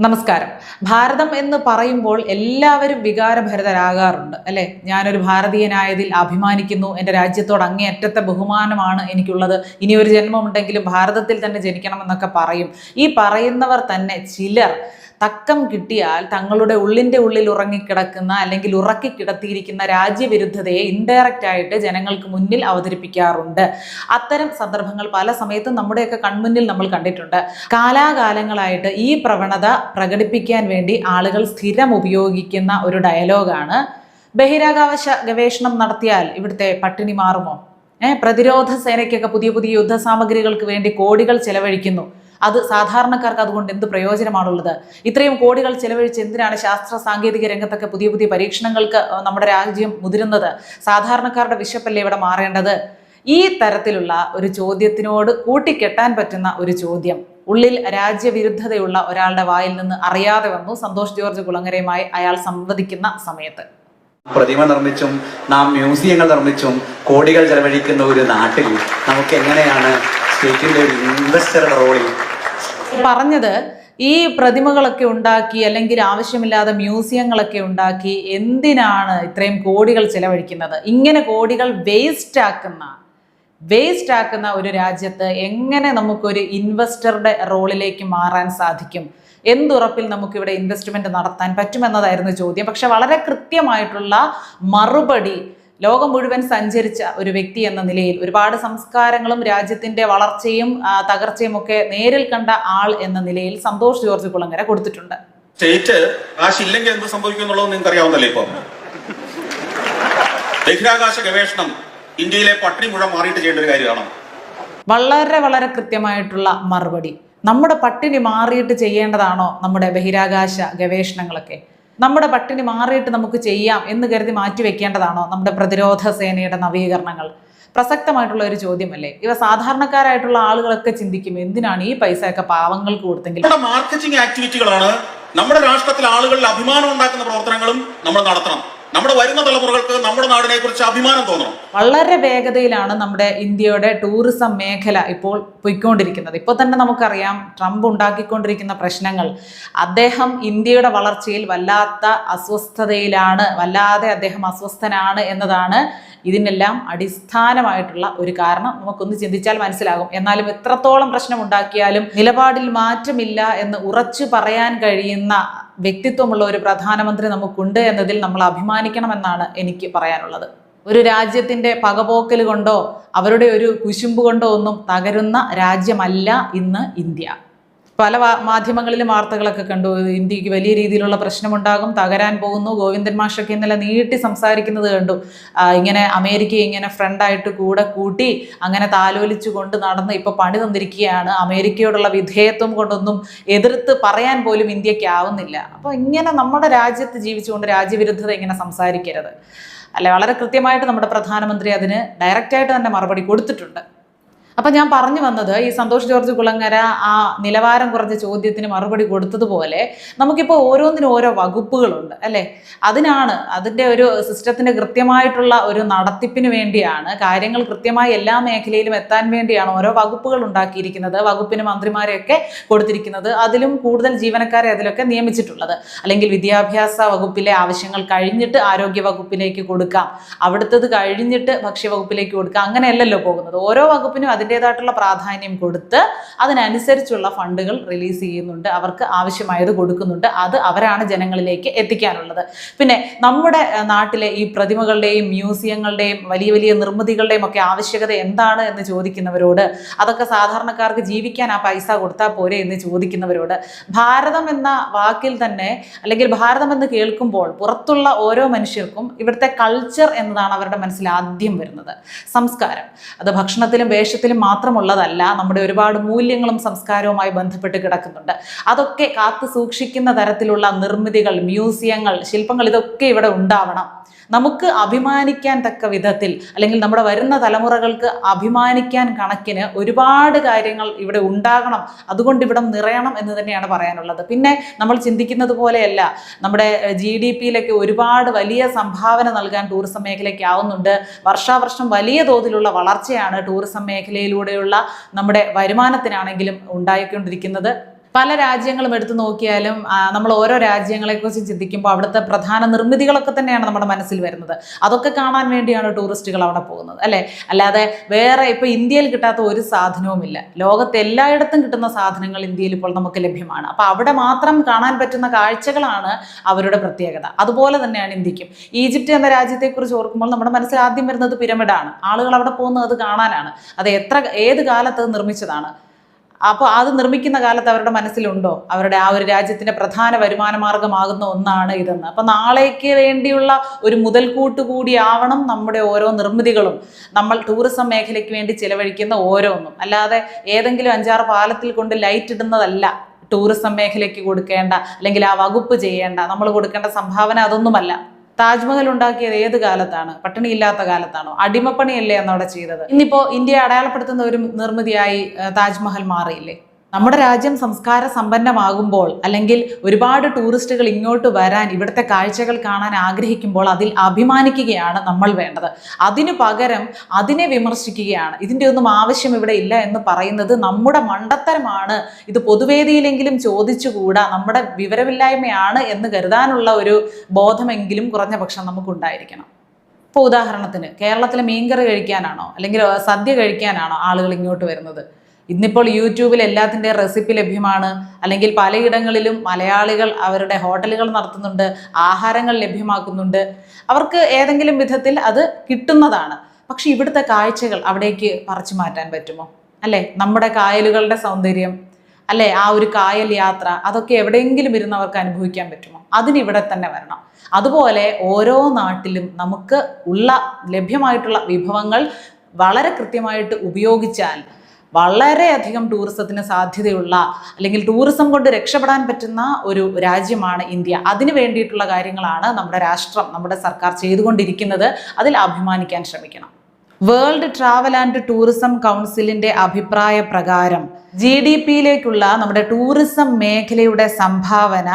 നമസ്കാരം. ഭാരതം എന്ന് പറയുമ്പോൾ എല്ലാവരും വികാരഭരിതരാകാറുണ്ട് അല്ലെ? ഞാനൊരു ഭാരതീയനായതിൽ അഭിമാനിക്കുന്നു. എന്റെ രാജ്യത്തോട് അങ്ങേയറ്റത്തെ ബഹുമാനമാണ് എനിക്കുള്ളത്. ഇനി ഒരു ജന്മമുണ്ടെങ്കിലും ഭാരതത്തിൽ തന്നെ ജനിക്കണമെന്നൊക്കെ പറയും. ഈ പറയുന്നവർ തന്നെ ചിലർ തക്കം കിട്ടിയാൽ തങ്ങളുടെ ഉള്ളിന്റെ ഉള്ളിൽ ഉറങ്ങിക്കിടക്കുന്ന അല്ലെങ്കിൽ ഉറക്കി കിടത്തിയിരിക്കുന്ന രാജ്യവിരുദ്ധതയെ ഇൻഡയറക്റ്റ് ആയിട്ട് ജനങ്ങൾക്ക് മുന്നിൽ അവതരിപ്പിക്കാറുണ്ട്. അത്തരം സന്ദർഭങ്ങൾ പല സമയത്തും നമ്മുടെയൊക്കെ കൺമുന്നിൽ നമ്മൾ കണ്ടിട്ടുണ്ട്. കാലാകാലങ്ങളായിട്ട് ഈ പ്രവണത പ്രകടിപ്പിക്കാൻ വേണ്ടി ആളുകൾ സ്ഥിരം ഉപയോഗിക്കുന്ന ഒരു ഡയലോഗാണ് ബഹിരാകാശ ഗവേഷണം നടത്തിയാൽ ഇവിടുത്തെ പട്ടിണി മാറുമോ? പ്രതിരോധ സേനയ്ക്കൊക്കെ പുതിയ പുതിയ യുദ്ധ സാമഗ്രികൾക്ക് വേണ്ടി കോടികൾ ചെലവഴിക്കുന്നു. അത് സാധാരണക്കാർക്ക് അതുകൊണ്ട് എന്ത് പ്രയോജനമാണുള്ളത്? ഇത്രയും കോടികൾ ചെലവഴിച്ച് എന്തിനാണ് ശാസ്ത്ര സാങ്കേതിക രംഗത്തൊക്കെ പുതിയ പുതിയ പരീക്ഷണങ്ങൾക്ക് നമ്മുടെ രാജ്യം മുതിരുന്നത്? സാധാരണക്കാരുടെ വിശപ്പല്ലേ ഇവിടെ മാറേണ്ടത്? ഈ തരത്തിലുള്ള ഒരു ചോദ്യത്തിനോട് കൂട്ടിക്കെട്ടാൻ പറ്റുന്ന ഒരു ചോദ്യം ഉള്ളിൽ രാജ്യവിരുദ്ധതയുള്ള ഒരാളുടെ വായിൽ നിന്ന് അറിയാതെ വന്നു സന്തോഷ് ജോർജ് കുളങ്ങരയുമായി അയാൾ സംവദിക്കുന്ന സമയത്ത്. പ്രതിമ നിർമ്മിച്ചും നാം മ്യൂസിയങ്ങൾ നിർമ്മിച്ചും കോടികൾ ചെലവഴിക്കുന്ന ഒരു നാട്ടിൽ നമുക്ക് എങ്ങനെയാണ് സ്റ്റേറ്റിന്റെ ഒരു ഇൻവെസ്റ്ററുടെ റോളിൽ പറഞ്ഞത് ഈ പ്രതിമകളൊക്കെ ഉണ്ടാക്കി അല്ലെങ്കിൽ ആവശ്യമില്ലാതെ മ്യൂസിയങ്ങളൊക്കെ ഉണ്ടാക്കി എന്തിനാണ് ഇത്രയും കോടികൾ ചിലവഴിക്കുന്നത്? ഇങ്ങനെ കോടികൾ വേസ്റ്റ് ആക്കുന്ന വേസ്റ്റ് ആക്കുന്ന ഒരു രാജ്യത്ത് എങ്ങനെ നമുക്കൊരു ഇൻവെസ്റ്ററുടെ റോളിലേക്ക് മാറാൻ സാധിക്കും? എന്തുറപ്പിൽ നമുക്കിവിടെ ഇൻവെസ്റ്റ്മെന്റ് നടത്താൻ പറ്റുമെന്നതായിരുന്നു ചോദ്യം. പക്ഷെ വളരെ കൃത്യമായിട്ടുള്ള മറുപടി ലോകം മുഴുവൻ സഞ്ചരിച്ച ഒരു വ്യക്തി എന്ന നിലയിൽ ഒരുപാട് സംസ്കാരങ്ങളും രാജ്യത്തിന്റെ വളർച്ചയും തകർച്ചയും ഒക്കെ നേരിൽ കണ്ട ആൾ എന്ന നിലയിൽ സന്തോഷ് ജോർജ് കുളങ്ങര കൊടുത്തിട്ടുണ്ട്. സ്റ്റേറ്റ് കാശില്ലെങ്കിൽ എന്ത് സംഭവിക്കും എന്നുള്ളത് നിങ്ങൾക്ക് അറിയാവുന്നല്ലേ ഇപ്പം? ബഹിരാകാശ ഗവേഷണം ഇന്ത്യയിലെ പട്ടിണി മുഴുവൻ മാറിയിട്ട് ചെയ്യേണ്ട ഒരു കാര്യമാണ്. വളരെ വളരെ കൃത്യമായിട്ടുള്ള മറുപടി. നമ്മുടെ പട്ടിണി മാറിയിട്ട് ചെയ്യേണ്ടതാണോ നമ്മുടെ ബഹിരാകാശ ഗവേഷണങ്ങളൊക്കെ? നമ്മുടെ പട്ടിണി മാറിയിട്ട് നമുക്ക് ചെയ്യാം എന്ന് കരുതി മാറ്റിവെക്കേണ്ടതാണോ നമ്മുടെ പ്രതിരോധ സേനയുടെ നവീകരണങ്ങൾ? പ്രസക്തമായിട്ടുള്ള ഒരു ചോദ്യമല്ലേ? ഇവ സാധാരണക്കാരായിട്ടുള്ള ആളുകളൊക്കെ ചിന്തിക്കും എന്തിനാണ് ഈ പൈസയൊക്കെ പാവങ്ങൾക്ക് കൊടുത്തെങ്കിൽ? മാർക്കറ്റിംഗ് ആക്ടിവിറ്റികളാണ് നമ്മുടെ രാഷ്ട്രത്തിൽ ആളുകളിൽ അഭിമാനം ഉണ്ടാക്കുന്ന പ്രവർത്തനങ്ങളും നമ്മൾ നടത്തണം. നമ്മുടെ വരുന്ന തലമുറകൾക്ക് നമ്മുടെ നാടിനെ കുറിച്ച് അഭിമാനം തോന്നണം. വളരെ വേഗതയിലാണ് നമ്മുടെ ഇന്ത്യയുടെ ടൂറിസം മേഖല ഇപ്പോൾ പൊയ്ക്കൊണ്ടിരിക്കുന്നത്. ഇപ്പോൾ തന്നെ നമുക്കറിയാം ട്രംപ് ഉണ്ടാക്കിക്കൊണ്ടിരിക്കുന്ന പ്രശ്നങ്ങൾ. അദ്ദേഹം ഇന്ത്യയുടെ വളർച്ചയിൽ വല്ലാത്ത അസ്വസ്ഥതയിലാണ് വല്ലാതെ അദ്ദേഹം അസ്വസ്ഥനാണ് എന്നതാണ് ഇതിനെല്ലാം അടിസ്ഥാനമായിട്ടുള്ള ഒരു കാരണം. നമുക്കൊന്ന് ചിന്തിച്ചാൽ മനസ്സിലാകും. എന്നാലും എത്രത്തോളം പ്രശ്നം ഉണ്ടാക്കിയാലും നിലപാടിൽ മാറ്റമില്ല എന്ന് ഉറച്ചു പറയാൻ കഴിയുന്ന വ്യക്തിത്വമുള്ള ഒരു പ്രധാനമന്ത്രി നമുക്കുണ്ട് എന്നതിൽ നമ്മൾ അഭിമാനിക്കണമെന്നാണ് എനിക്ക് പറയാനുള്ളത്. ഒരു രാജ്യത്തിന്റെ പകപോക്കൽ കൊണ്ടോ അവരുടെ ഒരു കുശുമ്പ് കൊണ്ടോ ഒന്നും തകരുന്ന രാജ്യമല്ല ഇന്ന് ഇന്ത്യ. പല മാധ്യമങ്ങളിലും വാർത്തകളൊക്കെ കണ്ടു. ഇന്ത്യയ്ക്ക് വലിയ രീതിയിലുള്ള പ്രശ്നമുണ്ടാകും. തകരാൻ പോകുന്നു. ഗോവിന്ദൻ മാഷൊക്കെ ഇന്നലെ നീട്ടി സംസാരിക്കുന്നത് കണ്ടു. ഇങ്ങനെ അമേരിക്കയെ ഇങ്ങനെ ഫ്രണ്ടായിട്ട് കൂടെ കൂട്ടി അങ്ങനെ താലോലിച്ചു കൊണ്ട് നടന്ന് ഇപ്പൊ പണി തന്നിരിക്കുകയാണ്. അമേരിക്കയോടുള്ള വിധേയത്വം കൊണ്ടൊന്നും എതിർത്ത് പറയാൻ പോലും ഇന്ത്യയ്ക്ക് ആവുന്നില്ല. അപ്പോൾ ഇങ്ങനെ നമ്മുടെ രാജ്യത്ത് ജീവിച്ചുകൊണ്ട് രാജ്യവിരുദ്ധത ഇങ്ങനെ സംസാരിക്കരുത്. അല്ലെ വളരെ കൃത്യമായിട്ട് നമ്മുടെ പ്രധാനമന്ത്രി അതിന് ഡയറക്റ്റായിട്ട് തന്നെ മറുപടി കൊടുത്തിട്ടുണ്ട്. അപ്പം ഞാൻ പറഞ്ഞു വന്നത് ഈ സന്തോഷ് ജോർജ് കുളങ്ങര ആ നിലവാരം കുറഞ്ഞ ചോദ്യത്തിന് മറുപടി കൊടുത്തതുപോലെ നമുക്കിപ്പോൾ ഓരോന്നിനും ഓരോ വകുപ്പുകളുണ്ട് അല്ലേ? അതിനാണ് അതിന്റെ ഒരു സിസ്റ്റത്തിന്റെ കൃത്യമായിട്ടുള്ള ഒരു നടത്തിപ്പിന് വേണ്ടിയാണ് കാര്യങ്ങൾ കൃത്യമായി എല്ലാ മേഖലയിലും എത്താൻ വേണ്ടിയാണ് ഓരോ വകുപ്പുകൾ ഉണ്ടാക്കിയിരിക്കുന്നത് വകുപ്പിന് മന്ത്രിമാരെയൊക്കെ കൊടുത്തിരിക്കുന്നത് അതിലും കൂടുതൽ ജീവനക്കാരെ അതിലൊക്കെ നിയമിച്ചിട്ടുള്ളത്. അല്ലെങ്കിൽ വിദ്യാഭ്യാസ വകുപ്പിലെ ആവശ്യങ്ങൾ കഴിഞ്ഞിട്ട് ആരോഗ്യ വകുപ്പിലേക്ക് കൊടുക്കാം അവിടുത്തത് കഴിഞ്ഞിട്ട് ഭക്ഷ്യവകുപ്പിലേക്ക് കൊടുക്കാം അങ്ങനെയല്ലല്ലോ പോകുന്നത്. ഓരോ വകുപ്പിനും അതിന്റെതായിട്ടുള്ള പ്രാധാന്യം കൊടുത്ത് അതിനനുസരിച്ചുള്ള ഫണ്ടുകൾ റിലീസ് ചെയ്യുന്നുണ്ട്. അവർക്ക് ആവശ്യമായത് കൊടുക്കുന്നുണ്ട്. അത് അവരാണ് ജനങ്ങളിലേക്ക് എത്തിക്കാനുള്ളത്. പിന്നെ നമ്മുടെ നാട്ടിലെ ഈ പ്രതിമകളുടെയും മ്യൂസിയങ്ങളുടെയും വലിയ വലിയ നിർമ്മിതികളുടെയും ഒക്കെ ആവശ്യകത എന്താണ് എന്ന് ചോദിക്കുന്നവരോട് അതൊക്കെ സാധാരണക്കാർക്ക് ജീവിക്കാൻ ആ പൈസ കൊടുത്താൽ പോരെ എന്ന് ചോദിക്കുന്നവരോട് ഭാരതം എന്ന വാക്കിൽ തന്നെ അല്ലെങ്കിൽ ഭാരതം എന്ന് കേൾക്കുമ്പോൾ പുറത്തുള്ള ഓരോ മനുഷ്യർക്കും ഇവിടുത്തെ കൾച്ചർ എന്നതാണ് അവരുടെ മനസ്സിൽ ആദ്യം വരുന്നത്. സംസ്കാരം. അത് ഭക്ഷണത്തിലും വേഷത്തിലും മാത്രമുള്ളതല്ല നമ്മുടെ ഒരുപാട് മൂല്യങ്ങളും സംസ്കാരവുമായി ബന്ധപ്പെട്ട് കിടക്കുന്നുണ്ട്. അതൊക്കെ കാത്തു സൂക്ഷിക്കുന്ന തരത്തിലുള്ള നിർമ്മിതികൾ മ്യൂസിയങ്ങൾ ശില്പങ്ങൾ ഇതൊക്കെ ഇവിടെ ഉണ്ടാവണം. നമുക്ക് അഭിമാനിക്കാൻ തക്ക വിധത്തിൽ അല്ലെങ്കിൽ നമ്മുടെ വരുന്ന തലമുറകൾക്ക് അഭിമാനിക്കാൻ കണക്കിന് ഒരുപാട് കാര്യങ്ങൾ ഇവിടെ ഉണ്ടാകണം. അതുകൊണ്ട് ഇവിടം നിറയണം എന്ന് തന്നെയാണ് പറയാനുള്ളത്. പിന്നെ നമ്മൾ ചിന്തിക്കുന്നത് പോലെയല്ല. നമ്മുടെ ജി ഡി പിയിലൊക്കെ ഒരുപാട് വലിയ സംഭാവന നൽകാൻ ടൂറിസം മേഖലയ്ക്ക് ആവുന്നുണ്ട്. വർഷാവർഷം വലിയ തോതിലുള്ള വളർച്ചയാണ് ടൂറിസം മേഖലയിലൂടെയുള്ള നമ്മുടെ വരുമാനത്തിനാണെങ്കിലും ഉണ്ടായിക്കൊണ്ടിരിക്കുന്നത്. പല രാജ്യങ്ങളും എടുത്തു നോക്കിയാലും നമ്മൾ ഓരോ രാജ്യങ്ങളെക്കുറിച്ച് ചിന്തിക്കുമ്പോൾ അവിടുത്തെ പ്രധാന നിർമ്മിതികളൊക്കെ തന്നെയാണ് നമ്മുടെ മനസ്സിൽ വരുന്നത്. അതൊക്കെ കാണാൻ വേണ്ടിയാണ് ടൂറിസ്റ്റുകൾ അവിടെ പോകുന്നത് അല്ലേ? അല്ലാതെ വേറെ ഇപ്പോൾ ഇന്ത്യയിൽ കിട്ടാത്ത ഒരു സാധനവുമില്ല ലോകത്ത് എല്ലായിടത്തും കിട്ടുന്ന സാധനങ്ങൾ ഇന്ത്യയിൽ ഇപ്പോൾ നമുക്ക് ലഭ്യമാണ്. അപ്പോൾ അവിടെ മാത്രം കാണാൻ പറ്റുന്ന കാഴ്ചകളാണ് അവരുടെ പ്രത്യേകത. അതുപോലെ തന്നെയാണ് ഇന്ത്യക്കും. ഈജിപ്റ്റ് എന്ന രാജ്യത്തെക്കുറിച്ച് ഓർക്കുമ്പോൾ നമ്മുടെ മനസ്സിൽ ആദ്യം വരുന്നത് പിരമിഡാണ്. ആളുകൾ അവിടെ പോകുന്നത് അത് കാണാനാണ്. അത് എത്ര ഏത് കാലത്ത് നിർമ്മിച്ചതാണ്? അപ്പോൾ അത് നിർമ്മിക്കുന്ന കാലത്ത് അവരുടെ മനസ്സിലുണ്ടോ? അവരുടെ ആ ഒരു രാജ്യത്തിന്റെ പ്രധാന വരുമാന മാർഗമാകുന്ന ഒന്നാണ് ഇതെന്ന്. അപ്പൊ നാളേക്ക് വേണ്ടിയുള്ള ഒരു മുതൽക്കൂട്ട് കൂടിയാവണം നമ്മുടെ ഓരോ നിർമ്മിതികളും. നമ്മൾ ടൂറിസം മേഖലയ്ക്ക് വേണ്ടി ചിലവഴിക്കുന്ന ഓരോന്നും. അല്ലാതെ ഏതെങ്കിലും അഞ്ചാറ് പാലത്തിൽ കൊണ്ട് ലൈറ്റ് ഇടുന്നതല്ല. ടൂറിസം മേഖലയ്ക്ക് കൊടുക്കേണ്ട അല്ലെങ്കിൽ ആ വകുപ്പ് ചെയ്യേണ്ട നമ്മൾ കൊടുക്കേണ്ട സംഭാവന അതൊന്നുമല്ല. താജ്മഹൽ ഉണ്ടാക്കിയത് ഏത് കാലത്താണ്? പട്ടിണിയില്ലാത്ത കാലത്താണോ? അടിമപ്പണിയല്ലേ എന്നവിടെ ചെയ്തത്? ഇന്നിപ്പോ ഇന്ത്യ അടയാളപ്പെടുത്തുന്ന ഒരു നിർമ്മിതിയായി താജ്മഹൽ മാറിയില്ലേ? നമ്മുടെ രാജ്യം സംസ്കാര സമ്പന്നമാകുമ്പോൾ അല്ലെങ്കിൽ ഒരുപാട് ടൂറിസ്റ്റുകൾ ഇങ്ങോട്ട് വരാൻ ഇവിടുത്തെ കാഴ്ചകൾ കാണാൻ ആഗ്രഹിക്കുമ്പോൾ അതിൽ അഭിമാനിക്കുകയാണ് നമ്മൾ വേണ്ടത്. അതിനു പകരം അതിനെ വിമർശിക്കുകയാണ്. ഇതിന്റെ ഒന്നും ആവശ്യം ഇവിടെ ഇല്ല എന്ന് പറയുന്നത് നമ്മുടെ മണ്ടത്തരമാണ്. ഇത് പൊതുവേദിയിലെങ്കിലും ചോദിച്ചുകൂടാ. നമ്മുടെ വിവരമില്ലായ്മയാണ് എന്ന് കരുതാനുള്ള ഒരു ബോധമെങ്കിലും കുറഞ്ഞ പക്ഷം നമുക്കുണ്ടായിരിക്കണം. ഇപ്പോൾ ഉദാഹരണത്തിന് കേരളത്തിലെ മീൻകറി കഴിക്കാനാണോ? അല്ലെങ്കിൽ സദ്യ കഴിക്കാനാണോ ആളുകൾ ഇങ്ങോട്ട് വരുന്നത്? ഇന്നിപ്പോൾ യൂട്യൂബിൽ എല്ലാത്തിന്റെ റെസിപ്പി ലഭ്യമാണ്. അല്ലെങ്കിൽ പലയിടങ്ങളിലും മലയാളികൾ അവരുടെ ഹോട്ടലുകൾ നടത്തുന്നുണ്ട് ആഹാരങ്ങൾ ലഭ്യമാക്കുന്നുണ്ട്. അവർക്ക് ഏതെങ്കിലും വിധത്തിൽ അത് കിട്ടുന്നതാണ്. പക്ഷെ ഇവിടുത്തെ കാഴ്ചകൾ അവിടേക്ക് പറിച്ചു മാറ്റാൻ പറ്റുമോ? അല്ലേ? നമ്മുടെ കായലുകളുടെ സൗന്ദര്യം അല്ലേ? ആ ഒരു കായൽ യാത്ര അതൊക്കെ എവിടെയെങ്കിലും ഇരുന്ന് അവർക്ക് അനുഭവിക്കാൻ പറ്റുമോ? അതിനിവിടെ തന്നെ വരണം. അതുപോലെ ഓരോ നാട്ടിലും നമുക്ക് ഉള്ള ലഭ്യമായിട്ടുള്ള വിഭവങ്ങൾ വളരെ കൃത്യമായിട്ട് ഉപയോഗിച്ചാൽ വളരെയധികം ടൂറിസത്തിന് സാധ്യതയുള്ള അല്ലെങ്കിൽ ടൂറിസം കൊണ്ട് രക്ഷപ്പെടാൻ പറ്റുന്ന ഒരു രാജ്യമാണ് ഇന്ത്യ. അതിന് വേണ്ടിയിട്ടുള്ള കാര്യങ്ങളാണ് നമ്മുടെ രാഷ്ട്രം നമ്മുടെ സർക്കാർ ചെയ്തുകൊണ്ടിരിക്കുന്നത്. അതിൽ അഭിമാനിക്കാൻ ശ്രമിക്കണം. വേൾഡ് ട്രാവൽ ആൻഡ് ടൂറിസം കൗൺസിലിന്റെ അഭിപ്രായ പ്രകാരം ജി ഡി പിയിലേക്കുള്ള നമ്മുടെ ടൂറിസം മേഖലയുടെ സംഭാവന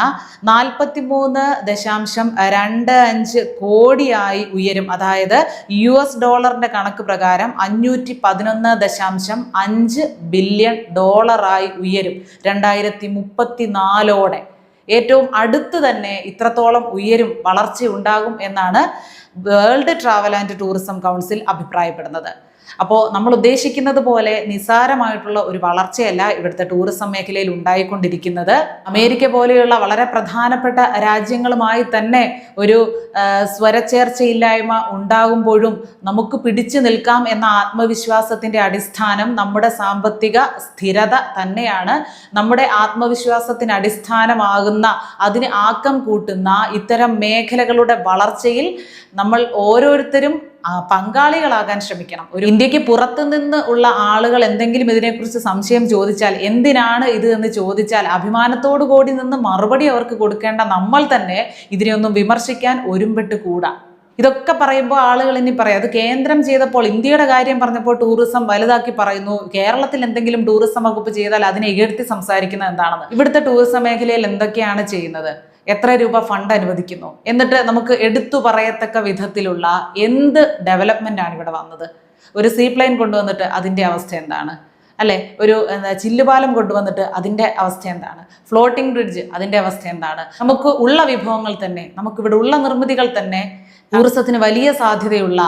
നാൽപ്പത്തി മൂന്ന് ദശാംശം രണ്ട് അഞ്ച് കോടിയായി ഉയരും. അതായത് യു എസ് ഡോളറിന്റെ കണക്ക് പ്രകാരം അഞ്ഞൂറ്റി പതിനൊന്ന് ദശാംശം അഞ്ച് ബില്യൺ ഡോളറായി ഉയരും. രണ്ടായിരത്തി മുപ്പത്തി നാലോടെ ഏറ്റവും അടുത്ത് തന്നെ ഇത്രത്തോളം ഉയരും വളർച്ച ഉണ്ടാകും എന്നാണ് World Travel and Tourism Council അഭിപ്രായപ്പെടുന്നത്. അപ്പോൾ നമ്മൾ ഉദ്ദേശിക്കുന്നത് പോലെ നിസാരമായിട്ടുള്ള ഒരു വളർച്ചയല്ല ഇവിടുത്തെ ടൂറിസം മേഖലയിൽ ഉണ്ടായിക്കൊണ്ടിരിക്കുന്നത്. അമേരിക്ക പോലെയുള്ള വളരെ പ്രധാനപ്പെട്ട രാജ്യങ്ങളുമായി തന്നെ ഒരു സ്വരചേർച്ചയില്ലായ്മ ഉണ്ടാകുമ്പോഴും നമുക്ക് പിടിച്ചു നിൽക്കാം എന്ന ആത്മവിശ്വാസത്തിന്റെ അടിസ്ഥാനം നമ്മുടെ സാമ്പത്തിക സ്ഥിരത തന്നെയാണ്. നമ്മുടെ ആത്മവിശ്വാസത്തിന് അടിസ്ഥാനമാകുന്ന അതിന് ആക്കം കൂട്ടുന്ന ഇത്തരം മേഖലകളുടെ വളർച്ചയിൽ നമ്മൾ ഓരോരുത്തരും പങ്കാളികളാകാൻ ശ്രമിക്കണം. ഒരു ഇന്ത്യയ്ക്ക് പുറത്തു നിന്ന് ഉള്ള ആളുകൾ എന്തെങ്കിലും ഇതിനെക്കുറിച്ച് സംശയം ചോദിച്ചാൽ എന്തിനാണ് ഇത് എന്ന് ചോദിച്ചാൽ അഭിമാനത്തോടു കൂടി നിന്ന് മറുപടി അവർക്ക് കൊടുക്കേണ്ട നമ്മൾ തന്നെ ഇതിനെയൊന്നും വിമർശിക്കാൻ ഒരുമ്പെട്ട് കൂടാ. ഇതൊക്കെ പറയുമ്പോൾ ആളുകൾ ഇനി പറയും. അത് കേന്ദ്രം ചെയ്തപ്പോൾ ഇന്ത്യയുടെ കാര്യം പറഞ്ഞപ്പോൾ ടൂറിസം വലുതാക്കി പറയുന്നു. കേരളത്തിൽ എന്തെങ്കിലും ടൂറിസം വകുപ്പ് ചെയ്താൽ അതിനെ ഇകഴ്ത്തി സംസാരിക്കുന്നത് എന്താണെന്ന്. ഇവിടുത്തെ ടൂറിസം മേഖലയിൽ എന്തൊക്കെയാണ് ചെയ്യുന്നത്? എത്ര രൂപ ഫണ്ട് അനുവദിക്കുന്നു? എന്നിട്ട് നമുക്ക് എടുത്തു പറയത്തക്ക വിധത്തിലുള്ള എന്ത് ഡെവലപ്മെന്റ് ആണ് ഇവിടെ വന്നത്? ഒരു സീ പ്ലെയിൻ കൊണ്ടുവന്നിട്ട് അതിന്റെ അവസ്ഥ എന്താണ്? അല്ലെ? ഒരു ചില്ലുപാലം കൊണ്ടുവന്നിട്ട് അതിന്റെ അവസ്ഥ എന്താണ്? ഫ്ലോട്ടിംഗ് ബ്രിഡ്ജ് അതിന്റെ അവസ്ഥ എന്താണ്? നമുക്ക് ഉള്ള വിഭവങ്ങൾ തന്നെ നമുക്കിവിടെ ഉള്ള നിർമ്മിതികൾ തന്നെ ടൂറിസത്തിന് വലിയ സാധ്യതയുള്ള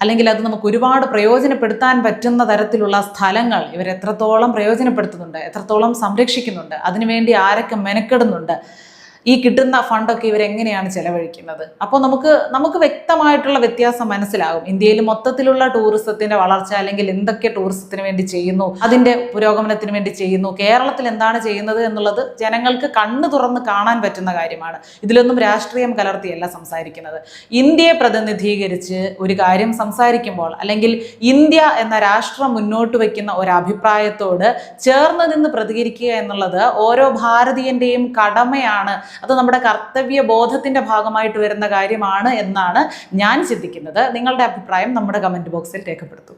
അല്ലെങ്കിൽ അത് നമുക്ക് ഒരുപാട് പ്രയോജനപ്പെടുത്താൻ പറ്റുന്ന തരത്തിലുള്ള സ്ഥലങ്ങൾ ഇവർ എത്രത്തോളം പ്രയോജനപ്പെടുത്തുന്നുണ്ട് എത്രത്തോളം സംരക്ഷിക്കുന്നുണ്ട് അതിനുവേണ്ടി ആരൊക്കെ മെനക്കെടുന്നുണ്ട് ഈ കിട്ടുന്ന ഫണ്ടൊക്കെ ഇവരെങ്ങനെയാണ് ചെലവഴിക്കുന്നത്? അപ്പോൾ നമുക്ക് നമുക്ക് വ്യക്തമായിട്ടുള്ള വ്യത്യാസം മനസ്സിലാകും. ഇന്ത്യയിൽ മൊത്തത്തിലുള്ള ടൂറിസത്തിന്റെ വളർച്ച അല്ലെങ്കിൽ എന്തൊക്കെ ടൂറിസത്തിന് വേണ്ടി ചെയ്യുന്നു അതിന്റെ പുരോഗമനത്തിന് വേണ്ടി ചെയ്യുന്നു കേരളത്തിൽ എന്താണ് ചെയ്യുന്നത് എന്നുള്ളത് ജനങ്ങൾക്ക് കണ്ണ് തുറന്ന് കാണാൻ പറ്റുന്ന കാര്യമാണ്. ഇതിലൊന്നും രാഷ്ട്രീയം കലർത്തിയല്ല സംസാരിക്കുന്നത്. ഇന്ത്യയെ പ്രതിനിധീകരിച്ച് ഒരു കാര്യം സംസാരിക്കുമ്പോൾ അല്ലെങ്കിൽ ഇന്ത്യ എന്ന രാഷ്ട്രം മുന്നോട്ട് വയ്ക്കുന്ന ഒരു അഭിപ്രായത്തോട് ചേർന്ന് നിന്ന് പ്രതികരിക്കുക എന്നുള്ളത് ഓരോ ഭാരതീയന്റെയും കടമയാണ് അത് നമ്മുടെ കർത്തവ്യ ബോധത്തിന്റെ ഭാഗമായിട്ട് വരുന്ന കാര്യമാണ് എന്നാണ് ഞാൻ ചിന്തിക്കുന്നത്. നിങ്ങളുടെ അഭിപ്രായം നമ്മുടെ കമന്റ് ബോക്സിൽ രേഖപ്പെടുത്തൂ.